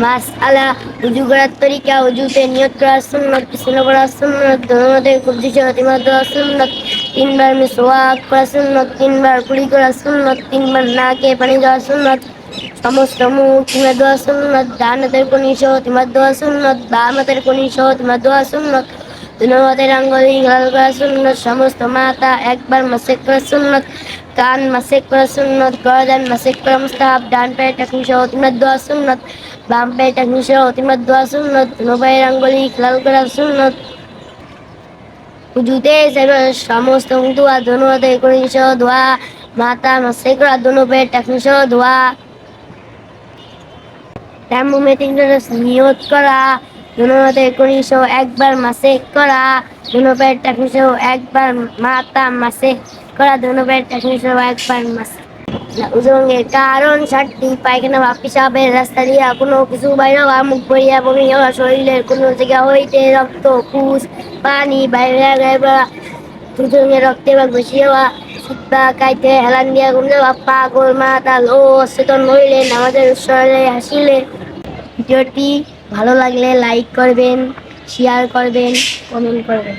মাস আলা, উজু করার তরিকা, উজুতে নিয়ত করা সুন্নত, পিছনে করা সুন্নত ধনুমাদের কুবজি সহতিমা দেওয়া সুন্নত, তিনবার মিসওয়াক করা সুন্নত, তিনবার কুড়ি করা সুন্নত, তিনবার নাকে পানি দেওয়া সুন্নত, সমস্ত মুখ তিমা দেওয়া সুন্নত ডান হাতের কোনি সহ তিমা দেওয়া সুন্নত বাম হাতের কোনি সহ তিমা দেওয়া সুন্নত ধনুমাদের আঙ্গুলি লাল করা সুন্নত, সমস্ত মাথা একবার মাসে করা সুন্নত, কান মাসেক করা সুন্নত, গরদান মাসেক করা মুস্তাহাব, ডান পায়ে টাকনি সহ তিমার দোয়া সুন্নত বাম দোয়া সুন্নত দুনো পায়ের আঙ্গুলি লাল করা সুন্নত। উজুতে সমস্ত দোয়া দুনো হাতে করি সহ দোয়া করা দুনো পায়ের টাকনি সহ দোয়া। নিয়ত করা দুনো হাতে একবার মাসে করা দুনো পায়ের একবার মাসে করা একবার মাসে উজঙ্গের কারণ ষাটটি পায়খানা বা পিসাবের রাস্তা দিয়া কোনো কিছু বাইরে হওয়া মুখ ভরিয়া বমি শরীরের কোনো জায়গা হইতে রক্ত পুষ পানি বাইরে গাইবা দুজনে রক্তে বা ঘুষি হওয়া শিক্ষা কাইতে হেলান দিয়া ঘুম যাওয়া পাগল, মাতাল ও অচেতন হইলে আমাদের উৎসরে হাসিলে ভিডিওটি ভালো লাগলে লাইক করবেন শেয়ার করবেন কমেন্ট করবেন।